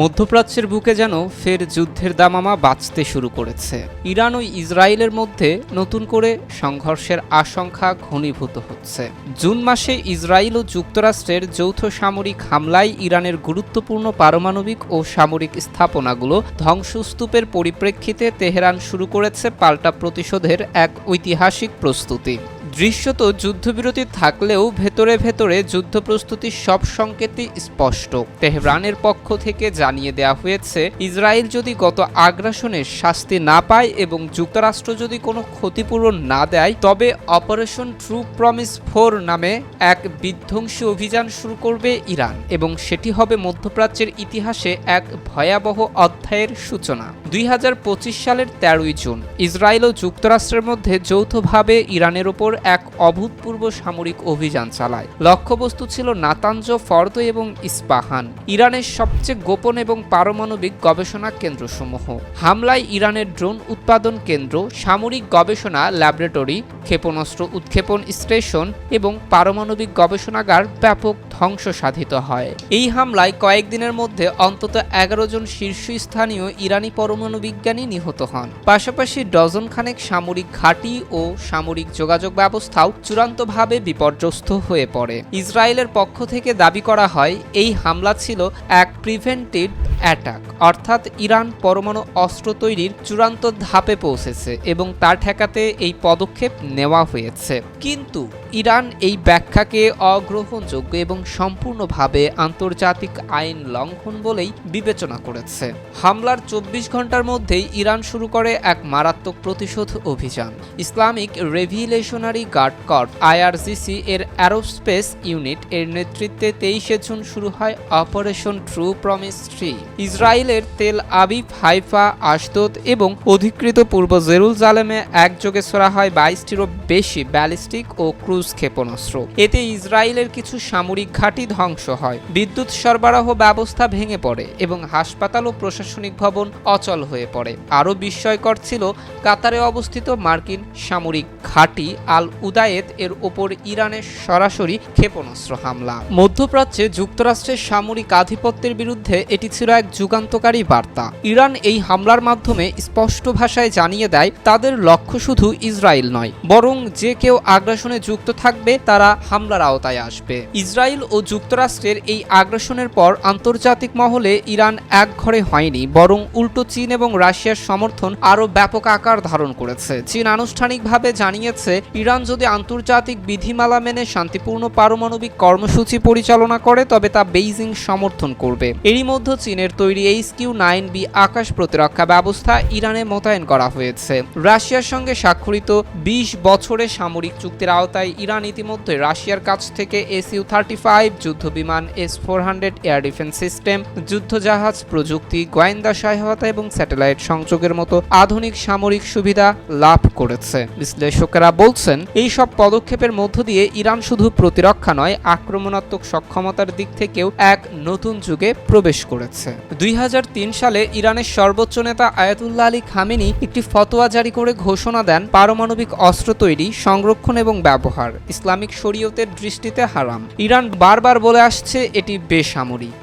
মধ্যপ্রাচ্যের বুকে যেন ফের যুদ্ধের দামামা বাঁচতে শুরু করেছে। ইরান ও ইসরায়েলের মধ্যে নতুন করে সংঘর্ষের আশঙ্কা ঘনীভূত হচ্ছে। জুন মাসে ইসরায়েল ও যুক্তরাষ্ট্রের যৌথ সামরিক হামলায় ইরানের গুরুত্বপূর্ণ পারমাণবিক ও সামরিক স্থাপনাগুলো ধ্বংসস্তূপের পরিপ্রেক্ষিতে তেহরান শুরু করেছে পাল্টা প্রতিশোধের এক ঐতিহাসিক প্রস্তুতি। দৃশ্যত যুদ্ধবিরতি থাকলেও ভেতরে ভেতরে যুদ্ধ প্রস্তুতির সব সংকেতই স্পষ্ট। তেহরানের পক্ষ থেকে জানিয়ে দেওয়া হয়েছে, ইসরায়েল যদি গত আগ্রাসনের শাস্তি না পায় এবং যুক্তরাষ্ট্র যদি কোনো ক্ষতিপূরণ না দেয়, তবে অপারেশন ট্রু প্রমিস ফোর নামে এক বিধ্বংসী অভিযান শুরু করবে ইরান এবং সেটি হবে মধ্যপ্রাচ্যের ইতিহাসে এক ভয়াবহ অধ্যায়ের সূচনা। দুই হাজার পঁচিশ সালের তেরোই জুন, ইসরায়েল ও যুক্তরাষ্ট্রের মধ্যে যৌথভাবে ইরানের ওপর এক অভূতপূর্ব সামরিক অভিযান চালায়। লক্ষ্যবস্তু ছিল নাতাঞ্জ ফর্দ এবং ইস্পাহান, ইরানের সবচেয়ে গোপন এবং পারমাণবিক গবেষণা কেন্দ্রসমূহ। হামলায় ইরানের ড্রোন উৎপাদন কেন্দ্র, সামরিক গবেষণা ল্যাবরেটরি, ক্ষেপণাস্ত্র উৎক্ষেপণ স্টেশন এবং পারমাণবিক গবেষণাগার ব্যাপক ধ্বংস সাধিত হয়। এই হামলায় কয়েকদিনের মধ্যে অন্তত এগারো জন শীর্ষস্থানীয় ইরানি পরমাণু বিজ্ঞানী নিহত হন। পাশাপাশি ডজন খানেক সামরিক ঘাঁটি ও সামরিক যোগাযোগ ব্যবস্থাও চূড়ান্তভাবে বিপর্যস্ত হয়ে পড়ে। ইসরায়েলের পক্ষ থেকে দাবি করা হয়, এই হামলা ছিল এক প্রিভেন্টেড অ্যাটাক, অর্থাৎ ইরান পরমাণু অস্ত্র তৈরির চূড়ান্ত ধাপে পৌঁছেছে এবং তা ঠেকাতে এই পদক্ষেপ নেওয়া হয়েছে। কিন্তু ইরান এই ব্যাখ্যাকে অগ্রহণযোগ্য এবং সম্পূর্ণভাবে আন্তর্জাতিক আইন লঙ্ঘন বলেই বিবেচনা করেছে। হামলার চব্বিশ ঘণ্টার মধ্যেই ইরান শুরু করে এক মারাত্মক প্রতিশোধ অভিযান। Islamic revolutionary guard corp IRGC এর অ্যারোস্পেস ইউনিট এর নেতৃত্বে তেইশে জুন শুরু হয় অপারেশন ট্রু প্রমিস থ্রি। ইসরায়েলের তেল আবিব, হাইফা আশদোদ এবং অধিকৃত পূর্ব জেরুজালেমে একযোগে ছোড়া হয় বাইশটিরও বেশি ব্যালিস্টিক ও ক্রুজ ক্ষেপণাস্ত্র। এতে ইসরায়েলের কিছু সামরিক ঘাঁটি ধ্বংস হয়। বিদ্যুৎ সরবরাহ ব্যবস্থা ভেঙে পড়ে এবং হাসপাতাল ও প্রশাসনিক ভবন অচল হয়ে পড়ে। আরও বিস্ময়কর ছিল কাতারে অবস্থিত মার্কিন সামরিক ঘাঁটি আল উদায়েত এর ওপর ইরানের সরাসরি ক্ষেপণাস্ত্র হামলা। মধ্যপ্রাচ্যে যুক্তরাষ্ট্রের সামরিক আধিপত্যের বিরুদ্ধে এটি ছিল এক যুগান্তকারী বার্তা। ইরান এই হামলার মাধ্যমে স্পষ্ট ভাষায় জানিয়ে দেয়, তাদের লক্ষ্য শুধু ইসরায়েল নয়, বরং যে কেউ আগ্রাসনে যুক্ত থাকবে তারা হামলার আওতায় আসবে। ইসরায়েল ও যুক্তরাষ্ট্রের এই আগ্রাসনের পর আন্তর্জাতিক মহলে ইরান এক ঘরে হয়নি, বরং উল্টো চীন এবং রাশিয়ার সমর্থন আরও ব্যাপক আকার ধারণ করেছে। চীন আনুষ্ঠানিকভাবে জানিয়েছে, ইরান যদি আন্তর্জাতিক বিধিমালা মেনে শান্তিপূর্ণ পারমাণবিক কর্মসূচি পরিচালনা করে, তবে তা বেইজিং সমর্থন করবে। এরই মধ্যে চীনের তৈরি এইচ কিউ নাইন বি আকাশ প্রতিরক্ষা ব্যবস্থা ইরানে মোতায়েন করা হয়েছে। রাশিয়ার সঙ্গে স্বাক্ষরিত বিশ বছরের সামরিক চুক্তির আওতায় ইরান ইতিমধ্যে রাশিয়ার কাছ থেকে এস ইউ থার্টি ফাইভ যুদ্ধ বিমান S four hundred air defence system, যুদ্ধজাহাজ, প্রযুক্তি, গোয়েন্দা সহায়তা এবং স্যাটেলাইট সংযোগের মতো আধুনিক সামরিক সুবিধা লাভ করেছে। বিশ্লেষকেরা বলছেন, এই সব পদক্ষেপের মধ্য দিয়ে ইরান শুধু প্রতিরক্ষা নয়, আক্রমণাত্মক সক্ষমতার দিক থেকেও এক নতুন যুগে প্রবেশ করেছে। দুই হাজার তিন সালে ইরানের সর্বোচ্চ নেতা আয়াতুল্লাহ আলী খামেনি একটি ফতোয়া জারি করে ঘোষণা দেন, পারমাণবিক অস্ত্র তৈরি, সংরক্ষণ এবং ব্যবহার, ইসলামিক শরীয়তের দৃষ্টিতে হারাম। ইরান বারবার বলে আসছে এটি বেসামরিক।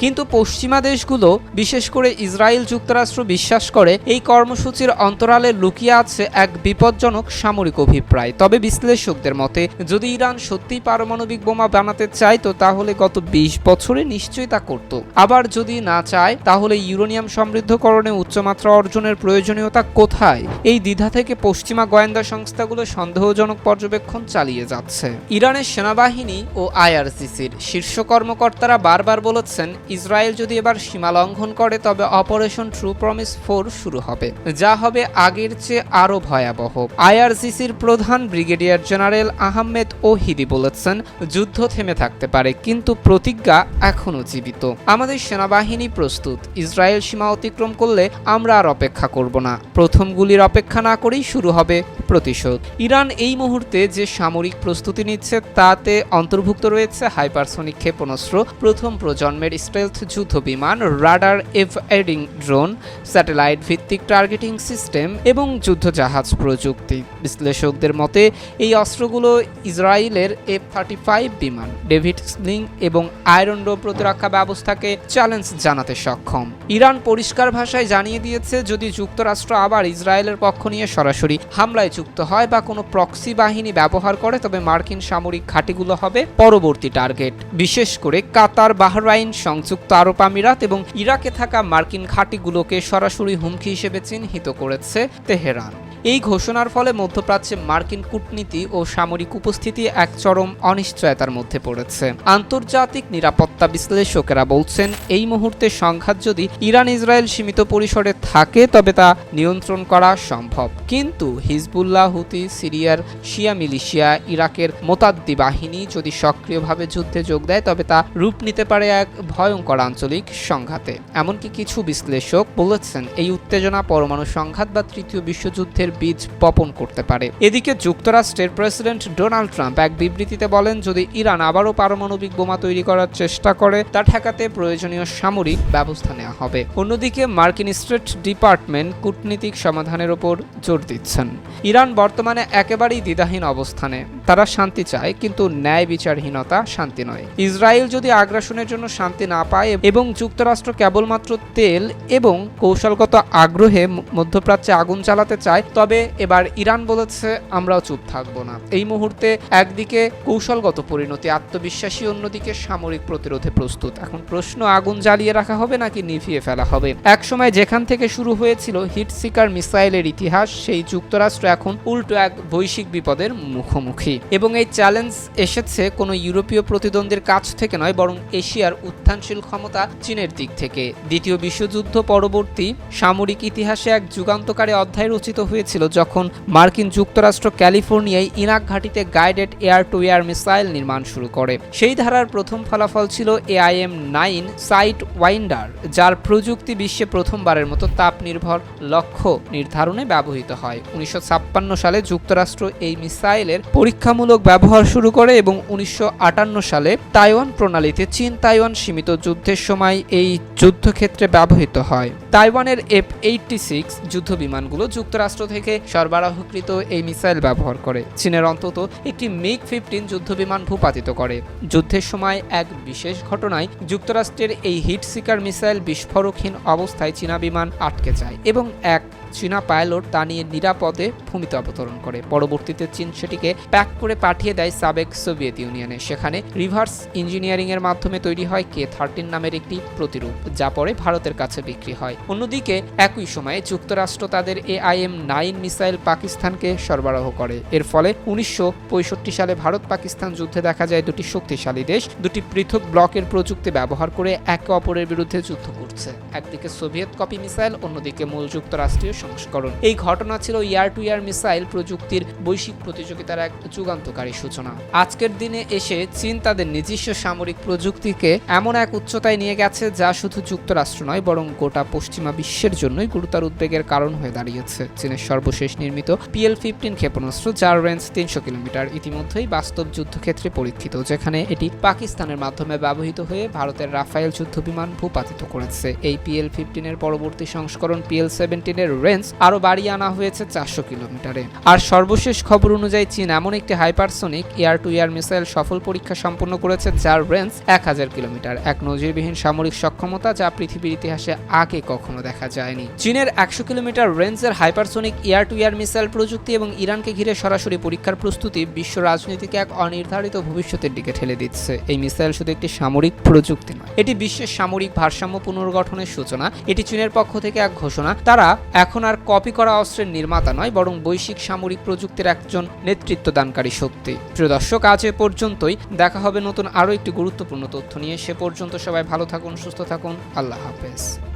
কিন্তু পশ্চিমা দেশগুলো, বিশেষ করে ইসরায়েল যুক্তরাষ্ট্র বিশ্বাস করে, এই কর্মসূচির অন্তরালে লুকিয়ে আছে এক বিপজ্জনক সামরিক অভিপ্রায়। তবে বিশ্লেষকদের মতে, যদি ইরান সত্যিই পারমাণবিক বোমা বানাতে চায় তো তাহলে গত বিশ বছরে নিশ্চয়ই তা করত। আবার যদি না চায়, তাহলে ইউরেনিয়াম সমৃদ্ধকরণে উচ্চমাত্রা অর্জনের প্রয়োজনীয়তা কোথায়? এই দ্বিধা থেকে পশ্চিমা গোয়েন্দা সংস্থাগুলো সন্দেহজনক পর্যবেক্ষণ চালিয়ে যাচ্ছে। ইরানের সেনাবাহিনী ও আইআরসিসির শীর্ষ কর্মকর্তারা বারবার বলেছেন ইসরায়েল যদি এবার সীমা লঙ্ঘন করে, তবে অপারেশন ট্রু প্রমিস ফোর শুরু হবে। যা হবে আগের চেয়ে আরও ভয়াবহ। আইআরসিসির প্রধান ব্রিগেডিয়ার জেনারেল আহমেদ ওহিদি বলেছেন, যুদ্ধ থেমে থাকতে পারে, কিন্তু প্রতিজ্ঞা এখনও জীবিত। আমাদের সেনাবাহিনী প্রস্তুত। ইসরায়েল সীমা অতিক্রম করলে আমরা আর অপেক্ষা করব না। প্রথম গুলির অপেক্ষা না করেই শুরু হবে প্রতিশোধ। ইরান এই মুহূর্তে যে সামরিক প্রস্তুতি নিচ্ছে, তাতে অন্তর্ভুক্ত রয়েছে হাইপারসোনিক ক্ষেপণাস্ত্র প্রথম প্রজন্মের স্ট্রেঞ্জ স্টেলথ যুদ্ধ বিমান, রাডার এভএডিং ড্রোন, স্যাটেলাইট ভিত্তিক টার্গেটিং সিস্টেম এবং যুদ্ধজাহাজ প্রযুক্তি। বিশ্লেষকদের মতে, এই অস্ত্রগুলো ইসরায়েলের এফ থার্টি ফাইভ বিমান, ডেভিড স্লিং এবং আয়রন ডো প্রতিরক্ষা ব্যবস্থাকে চ্যালেঞ্জ জানাতে সক্ষম। ইরান পরিষ্কার ভাষায় জানিয়ে দিয়েছে, যদি যুক্তরাষ্ট্র আবার ইসরায়েলের পক্ষ নিয়ে সরাসরি হামলায় যুক্ত হয় বা কোনো প্রক্সি বাহিনী ব্যবহার করে, তবে মার্কিন সামরিক ঘাঁটিগুলো হবে পরবর্তী টার্গেট। বিশেষ করে কাতার, বাহরাইন সংযুক্ত আরব আমিরাত এবং ইরাকে থাকা মার্কিন ঘাঁটিগুলোকে সরাসরি হুমকি হিসেবে চিহ্নিত করেছে তেহরান। এই ঘোষণার ফলে মধ্যপ্রাচ্যে মার্কিন কূটনীতি ও সামরিক উপস্থিতি এক চরম অনিশ্চয়তার মধ্যে পড়েছে। আন্তর্জাতিক নিরাপত্তা বিশ্লেষকেরা বলছেন, এই মুহূর্তে সংঘাত যদি ইরান ইসরায়েল সীমিত পরিসরে থাকে, তবে তা নিয়ন্ত্রণ করা সম্ভব। কিন্তু হিজবুল্লাহ, হুতি, সিরিয়ার, শিয়া মিলিশিয়া, ইরাকের মোতাদ্দি বাহিনী যদি সক্রিয়ভাবে যুদ্ধে যোগ দেয়, তবে তা রূপ নিতে পারে এক ভয়ঙ্কর আঞ্চলিক সংঘাতে। এমনকি কিছু বিশ্লেষক বলেছেন, এই উত্তেজনা, পরমাণু সংঘাত বা তৃতীয় বিশ্বযুদ্ধের বীজ বপন করতে পারে। এদিকে যুক্তরাষ্ট্রের প্রেসিডেন্ট ডোনাল্ড ট্রাম্প এক বিবৃতিতে বলেন, যদি ইরান আবারও পারমাণবিক বোমা তৈরি করার চেষ্টা করে, তা ঠেকাতে প্রয়োজনীয় সামরিক ব্যবস্থা নেওয়া হবে। অন্যদিকে মার্কিন স্টেট ডিপার্টমেন্ট কূটনীতিক সমাধানের ওপর জোর দিচ্ছেন। ইরান বর্তমানে একেবারেই দ্বিধাহীন অবস্থানে। তারা শান্তি চায়, কিন্তু ন্যায় বিচারহীনতা শান্তি নয়। ইসরায়েল যদি আগ্রাসনের জন্য শান্তি না পায় এবং যুক্তরাষ্ট্র কেবলমাত্র তেল এবং কৌশলগত আগ্রহে মধ্যপ্রাচ্যে আগুন চালাতে চায় তবে এবার ইরান বলেছে, আমরাও চুপ থাকব না। এই মুহূর্তে একদিকে কৌশলগত পরিণতি, আত্মবিশ্বাসী, অন্যদিকে সামরিক প্রতিরোধে প্রস্তুত। এখন প্রশ্ন, আগুন জ্বালিয়ে রাখা হবে নাকি নিভিয়ে ফেলা হবে? একসময় যেখান থেকে শুরু হয়েছিল হিট সিকার মিসাইলের ইতিহাস, সেই যুক্তরাষ্ট্র এখন উল্টো এক বৈশ্বিক বিপদের মুখোমুখি। এবং এই চ্যালেঞ্জ এসেছে কোনো ইউরোপীয় প্রতিদ্বন্দ্বীর কাছ থেকে নয়, বরং এশিয়ার উত্থানশীল ক্ষমতা চীনের দিক থেকে। দ্বিতীয় বিশ্বযুদ্ধ পরবর্তী সামরিক ইতিহাসে এক যুগান্তকারী অধ্যায় রচিত হয়েছিল যখন মার্কিন যুক্তরাষ্ট্র ক্যালিফোর্নিয়ায় ইনাক ঘাটিতে guided air to air missile নির্মাণ শুরু করে। সেই ধারার প্রথম ফলাফল ছিল এআইএম নাইন সাইট ওয়াইন্ডার, যার প্রযুক্তি বিশ্বে প্রথমবারের মতো তাপ নির্ভর লক্ষ্য নির্ধারণে ব্যবহৃত হয়। উনিশশো ছাপ্পান্ন সালে যুক্তরাষ্ট্র এই মিসাইলের পরীক্ষামূলক ব্যবহার শুরু করে এবং উনিশশো আটান্ন সালে তাইওয়ান প্রণালীতে চীন তাইওয়ান সীমিত যুদ্ধের সময় এই যুদ্ধক্ষেত্রে ব্যবহৃত হয়। তাইওয়ানের এফ এইটটি সিক্স যুদ্ধ বিমানগুলো যুক্তরাষ্ট্র থেকে সরবরাহকৃত এই মিসাইল ব্যবহার করে। চীনের অন্তত একটি মিগ ফিফটিন যুদ্ধ বিমান ভূপাতিত করে। যুদ্ধের সময় এক বিশেষ ঘটনায় যুক্তরাষ্ট্রের এই হিট সিকার মিসাইল বিস্ফোরকহীন অবস্থায় চীনা বিমান আটকে যায় এবং এক চীনা পাইলট তা নিয়ে নিরাপদে ভূমিতে অবতরণ করে। পরবর্তীতে চীন সেটিকে প্যাক করে পাঠিয়ে দেয় সাবেক সোভিয়েত ইউনিয়নে। সেখানে রিভার্স ইঞ্জিনিয়ারিং এর মাধ্যমে তৈরি হয় কে থার্টিন নামের একটি প্রতিরূপ, যা পরে ভারতের কাছে বিক্রি হয়। অন্যদিকে, একই সময়ে যুক্তরাষ্ট্র তাদের এআইএম নাইন মিসাইল পাকিস্তানকে সরবরাহ করে। এর ফলে উনিশশো পঁয়ষট্টি সালে ভারত পাকিস্তান যুদ্ধে দেখা যায় দুটি শক্তিশালী দেশ, দুটি পৃথক ব্লকের প্রযুক্তি ব্যবহার করে একে অপরের বিরুদ্ধে যুদ্ধ করছে। একদিকে সোভিয়েত কপি মিসাইল, অন্যদিকে মূল যুক্তরাষ্ট্রীয় সংস্করণ। এই ঘটনা ছিল ইয়ার টু ইয়ার মিসাইল প্রযুক্তির বৈশ্বিক প্রতিযোগিতার এক যুগান্তকারী সূচনা। আজকের দিনে এসে চীন তাদের নিজস্ব সামরিক প্রযুক্তিকে এমন এক উচ্চতায় নিয়ে গেছে যা শুধু যুক্তরাষ্ট্র নয়, বরং গোটা পশ্চিমা বিশ্বের জন্যই গুরুতর উদ্বেগের কারণ হয়ে দাঁড়িয়েছে। চীনের সর্বশেষ নির্মিত পিএল ফিফটিন ক্ষেপণাস্ত্র, যার রেঞ্জ তিনশো কিলোমিটার। ইতিমধ্যেই বাস্তব যুদ্ধক্ষেত্রে পরীক্ষিত, যেখানে এটি পাকিস্তানের মাধ্যমে ব্যবহৃত হয়ে ভারতের রাফায়েল যুদ্ধ বিমান ভূপাতিত করেছে। এই পিএল ফিফটিনের পরবর্তী সংস্করণ পিএল সেভেন্টিনের রেঞ্জ আরও বাড়িয়ে আনা হয়েছে চারশো কিলোমিটারে। আর সর্বশেষ খবর অনুযায়ী চীন এমন একটি hypersonic air to air missile সফল পরীক্ষা সম্পন্ন করেছে, যার রেঞ্জ এক হাজার কিলোমিটার। এক নজিরবিহীন সামরিক সক্ষমতা যা পৃথিবীর ইতিহাসে আগে কখনো দেখা যায়নি। চীনের একশো কিলোমিটার রেঞ্জের hypersonic air to air missile প্রযুক্তি এবং ইরানকে ঘিরে সরাসরি পরীক্ষার প্রস্তুতি বিশ্ব রাজনীতিকে এক অনির্ধারিত ভবিষ্যতের দিকে ঠেলে দিচ্ছে। এই মিসাইল শুধু একটি সামরিক প্রযুক্তি নয়, এটি বিশ্বের সামরিক ভারসাম্য পুনর্গঠনের সূচনা, এটি চীনের পক্ষ থেকে এক ঘোষণা। তারা এখন আর কপি করা অস্ত্রের নির্মাতা নয়, বরং বৈশ্বিক সামরিক প্রযুক্তির একজন নেতৃত্ব দানকারী শক্তি। প্রিয় দর্শক, আজ এ পর্যন্তই। দেখা হবে নতুন আরও একটি গুরুত্বপূর্ণ তথ্য নিয়ে। সে পর্যন্ত সবাই ভালো থাকুন, সুস্থ থাকুন। আল্লাহ হাফেজ।